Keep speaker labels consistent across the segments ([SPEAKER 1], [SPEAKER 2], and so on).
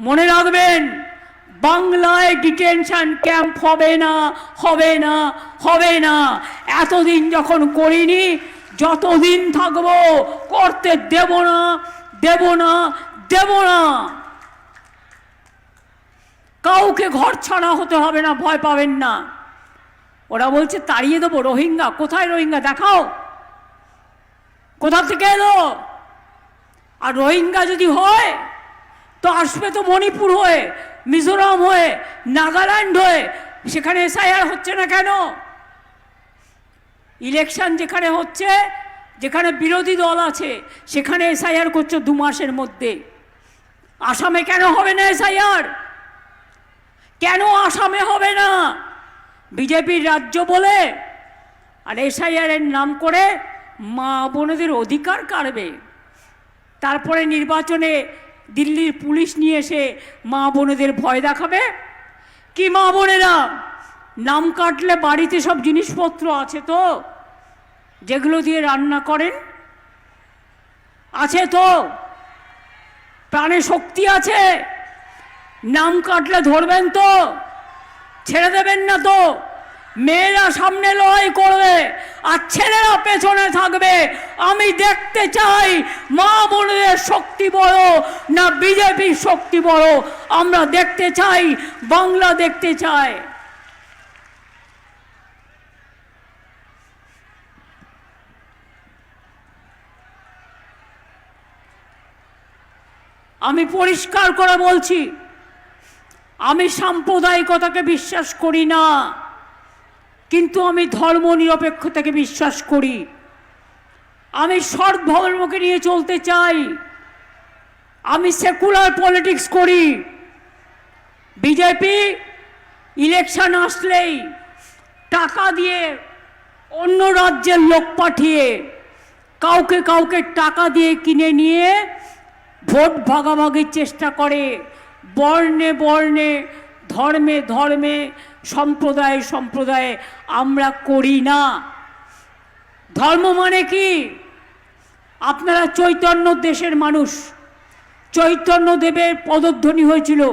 [SPEAKER 1] মনে রাখবেন, বাংলায় ডিটেনশন ক্যাম্প হবে না হবে না হবে না। এতদিন যখন করিনি, যতদিন থাকব, করতে দেব না দেব না দেব না। কাউকে ঘর ছাড়া হতে হবে না, ভয় পাবেন না। ওরা বলছে, তাড়িয়ে দেবো, রোহিঙ্গা, কোথায় রোহিঙ্গা? দেখাও। কোথা থেকে এলো? আর রোহিঙ্গা যদি হয় তো আসবে তো মণিপুর হয়ে, মিজোরাম হয়ে, নাগাল্যান্ড হয়ে, সেখানে এসআইআর হচ্ছে না কেন? ইলেকশন যেখানে হচ্ছে, যেখানে বিরোধী দল আছে, সেখানে এসআইআর করছে দু মাসের মধ্যে। আসামে কেন হবে না এসআইআর কেন আসামে হবে না? বিজেপির রাজ্য বলে, আর এসআইআর এর নাম করে মা বোনেদের অধিকার কাড়বে। তারপরে নির্বাচনে দিল্লির পুলিশ নিয়ে এসে মা বোনেদের ভয় দেখাবে? কি মা বোনেরা? নাম কাটলে বাড়িতে সব জিনিসপত্র আছে তো? যেগুলো দিয়ে রান্না করেন? আছে তো? প্রাণে শক্তি আছে? নাম কাটলে ধরবেন তো? ছেড়ে দেবেন না তো? মেয়েরা সামনে লড়াই করবে আর ছেলেরা পেছনে থাকবে। আমি দেখতে চাই মা বোনদের শক্তি বড় না বিজেপির শক্তি বড়। আমরা দেখতে চাই, বাংলা দেখতে চাই। আমি পরিষ্কার করে বলছি, আমি সাম্প্রদায়িকতাকে বিশ্বাস করি না। কিন্তু আমি ধর্ম নিরপেক্ষতাকে বিশ্বাস করি। আমি সৎ নিয়ে চলতে চাই। আমি সেকুলার পলিটিক্স করি। বিজেপি ইলেকশন আসলেই টাকা দিয়ে অন্য রাজ্যের লোক পাঠিয়ে কাউকে কাউকে টাকা দিয়ে কিনে নিয়ে ভোট ভাগাভাগির চেষ্টা করে। বর্ণে বর্ণে, ধর্মে ধর্মে সম্প্রদায়ে সম্প্রদায়ে আমরা করি না। ধর্ম মানে কি? আপনারা চৈতন্য দেশের মানুষ। চৈতন্যদেবের পদধ্বনি হয়েছিল।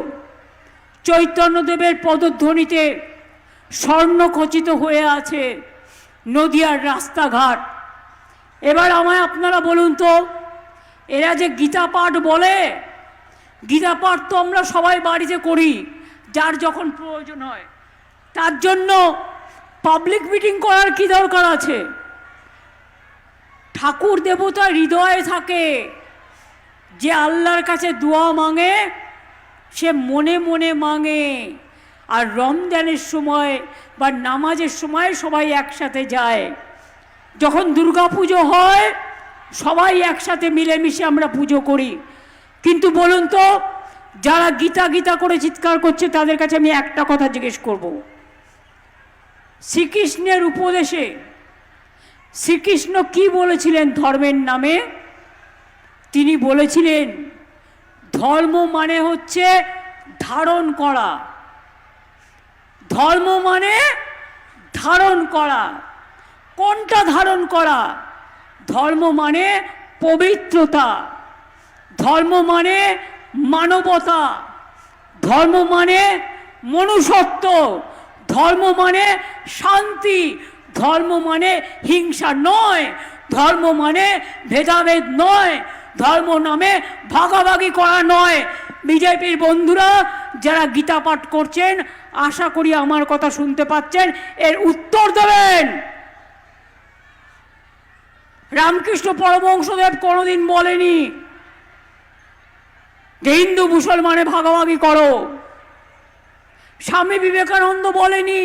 [SPEAKER 1] চৈতন্যদেবের পদধ্বনিতে স্বর্ণখচিত হয়ে আছে নদিয়ার রাস্তাঘাট। এবার আমায় আপনারা বলুন তো, এরা যে গীতা পাঠ বলে, গীতা পাঠ তো আমরা সবাই বাড়িতে করি, যার যখন প্রয়োজন হয়। তার জন্য পাবলিক মিটিং করার কি দরকার আছে? ঠাকুর দেবতা হৃদয়ে থাকে। যে আল্লাহর কাছে দোয়া মাঙে, সে মনে মনে মাঙে। আর রমজানের সময় বা নামাজের সময় সবাই একসাথে যায়। যখন দুর্গা পুজো হয়, সবাই একসাথে মিলেমিশে আমরা পুজো করি। কিন্তু বলুন তো, যারা গীতা গীতা করে চিৎকার করছে, তাদের কাছে আমি একটা কথা জিজ্ঞেস করব। শ্রীকৃষ্ণের উপদেশে শ্রীকৃষ্ণ কি বলেছিলেন ধর্মের নামে? তিনি বলেছিলেন, ধর্ম মানে হচ্ছে ধারণ করা। ধর্ম মানে ধারণ করা। কোনটা ধারণ করা? ধর্ম মানে পবিত্রতা। ধর্ম মানে মানবতা। ধর্ম মানে মনুষ্যত্ব। ধর্ম মানে শান্তি, ধর্ম মানে হিংসা নয়, ধর্ম মানে ভেদাভেদ নয়, ধর্ম নামে ভাগাভাগি করা নয়। বিজেপির বন্ধুরা যারা গীতা পাঠ করছেন, আশা করি আমার কথা শুনতে পাচ্ছেন, এর উত্তর দেবেন। রামকৃষ্ণ পরমহংসদেব কোনোদিন বলেনি হিন্দু মুসলমানে ভাগাভাগি করো। স্বামী বিবেকানন্দ বলেনি,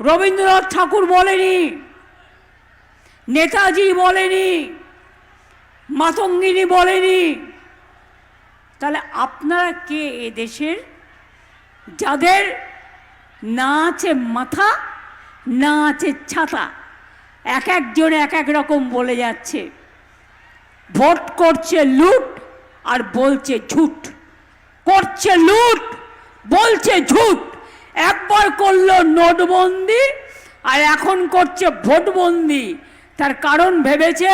[SPEAKER 1] রবীন্দ্রনাথ ঠাকুর বলেনি, নেতাজি বলেনি, মাতঙ্গিনী বলেনি। তাহলে আপনারা কে এ দেশের? যাদের না আছে মাথা, না আছে ছাতা, এক একজন এক এক রকম বলে যাচ্ছে। ভোট করছে লুট আর বলছে ঝুট। করছে লুট। বলছে ঝুট। একবার করল নোটবন্দি আর এখন করছে ভোটবন্দি। তার কারণ ভেবেছে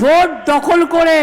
[SPEAKER 1] ভোট দখল করে